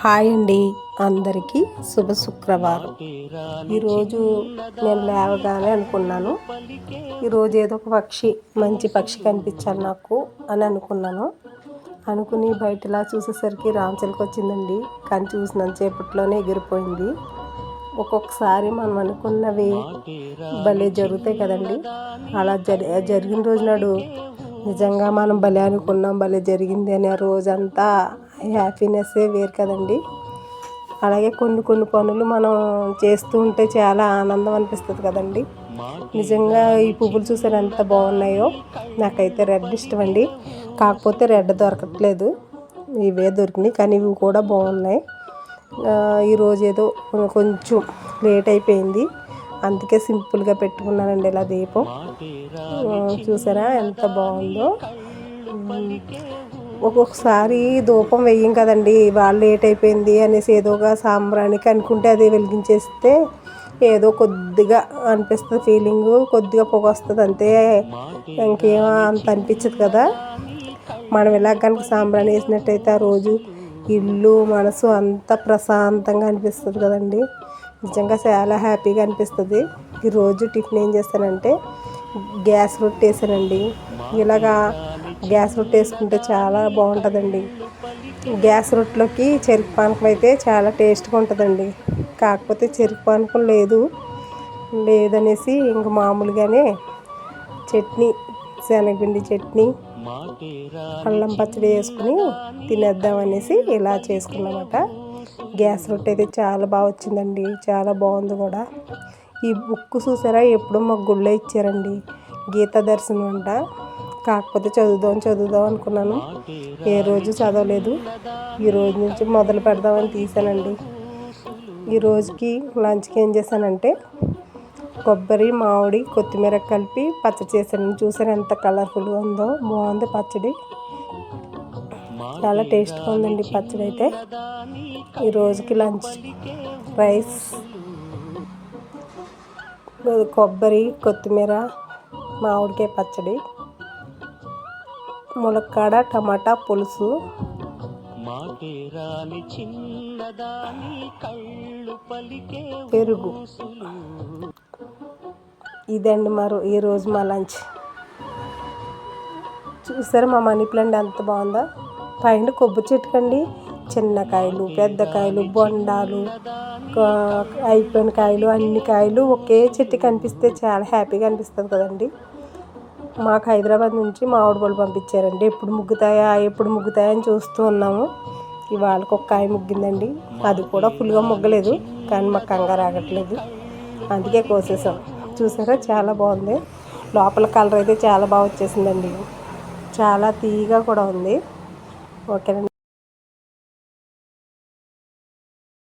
Hi అండి. అందరికీ శుభ శుక్రవారం. ఈరోజు నేను లేవగానే అనుకున్నాను. ఈరోజు ఏదో ఒక పక్షి మంచి పక్షి కనిపించాలి నాకు అని అనుకున్నాను. అనుకుని బయటలా చూసేసరికి రామచిలక వచ్చిందండి. కానీ చూసినంతసేపట్లోనే ఎగిరిపోయింది. ఒక్కొక్కసారి మనం అనుకున్నవి భలే జరుగుతాయి కదండి. అలా జరి జరిగిన రోజు నాడు నిజంగా మనం భలే అనుకున్నాం భలే జరిగింది ఆ రోజంతా హ్యాపీనెస్సే వేరు కదండి. అలాగే కొన్ని కొన్ని పనులు మనం చేస్తూ ఉంటే చాలా ఆనందం అనిపిస్తుంది కదండి. నిజంగా ఈ పువ్వులు చూసారు ఎంత బాగున్నాయో. నాకైతే రెడ్ ఇష్టం అండి కాకపోతే రెడ్ దొరకట్లేదు. ఇవే దొరికినాయి కానీ ఇవి కూడా బాగున్నాయి. ఈరోజు ఏదో కొంచెం లేట్ అయిపోయింది. అందుకే సింపుల్గా పెట్టుకున్నానండి ఇలా దీపం. చూసారా ఎంత బాగుందో. ఒక్కొక్కసారి ధూపం వెయ్యం కదండి వాళ్ళు లేట్ అయిపోయింది అనేసి ఏదోగా సాంబ్రానికి అనుకుంటే అది వెలిగించేస్తే ఏదో కొద్దిగా అనిపిస్తుంది ఫీలింగ్ కొద్దిగా పొగ వస్తుంది అంతే. ఇంకేం అంత అనిపించదు కదా. మనం ఇలా కనుక సాంబ్రాణి వేసినట్టయితే ఆ రోజు ఇల్లు మనసు అంత ప్రశాంతంగా అనిపిస్తుంది కదండి. నిజంగా చాలా హ్యాపీగా అనిపిస్తుంది. ఈరోజు టిఫిన్ ఏం చేస్తానంటే గ్యాస్ రొట్టేసానండి ఇలాగా గ్యాస్ రొట్టె వేసుకుంటే చాలా బాగుంటుందండి. గ్యాస్ రొట్టెలోకి చెరుకు పానకం అయితే చాలా టేస్ట్గా ఉంటుందండి. కాకపోతే చెరుకు పానకం లేదు. లేదనేసి ఇంక మామూలుగానే చట్నీ శనగపిండి చట్నీ అల్లం పచ్చడి వేసుకుని తినేద్దామనేసి ఇలా చేసుకున్నామట. గ్యాస్ రొట్టె అయితే చాలా బాగా వచ్చిందండి. చాలా బాగుంది కూడా. ఈ బుక్ చూసారా? ఎప్పుడో మాకు గుళ్ళో ఇచ్చారండి. గీతా దర్శనం అంట. కాకపోతే చదువుదాం చదువుదాం అనుకున్నాను. ఏ రోజు చదవలేదు. ఈ రోజు నుంచి మొదలు పెడదామని తీసానండి. ఈ రోజుకి లంచ్కి ఏం చేశానంటే కొబ్బరి మామిడి కొత్తిమీర కలిపి పచ్చడి చేశాను. చూసాను ఎంత కలర్ఫుల్గా ఉందో. బాగుంది పచ్చడి. చాలా టేస్ట్గా ఉందండి పచ్చడి అయితే. ఈ రోజుకి లంచ్ రైస్ కొబ్బరి కొత్తిమీర మామిడికాయ పచ్చడి. ములక్కాడ టమాటా పులుసు. పెరుగు. ఇదండి మరో ఈరోజు మా లంచ్. చూసారా మా మనీ ప్లాంట్ ఎంత బాగుందో? పైన కొబ్బరి చెట్టుకండి చిన్న కాయలు పెద్ద కాయలు బొండాలు అయిపోయిన కాయలు అన్ని కాయలు ఒకే చెట్టు కనిపిస్తే చాలా హ్యాపీగా అనిపిస్తుంది కదండి. మాకు హైదరాబాద్ నుంచి మామిడి పళ్ళు పంపించారండి. ఎప్పుడు ముగ్గుతాయా ఎప్పుడు ముగ్గుతాయా అని చూస్తూ ఉన్నాము. ఇవాళకు ఒక కాయ ముగ్గిందండి. అది కూడా ఫుల్గా ముగ్గలేదు కానీ మాకు కంగారు ఆగట్లేదు. అందుకే కోసేసాం. చూసారా చాలా బాగుంది. లోపల కలర్ అయితే చాలా బాగా వచ్చేసిందండి. చాలా తీగా కూడా ఉంది. ఓకేనండి.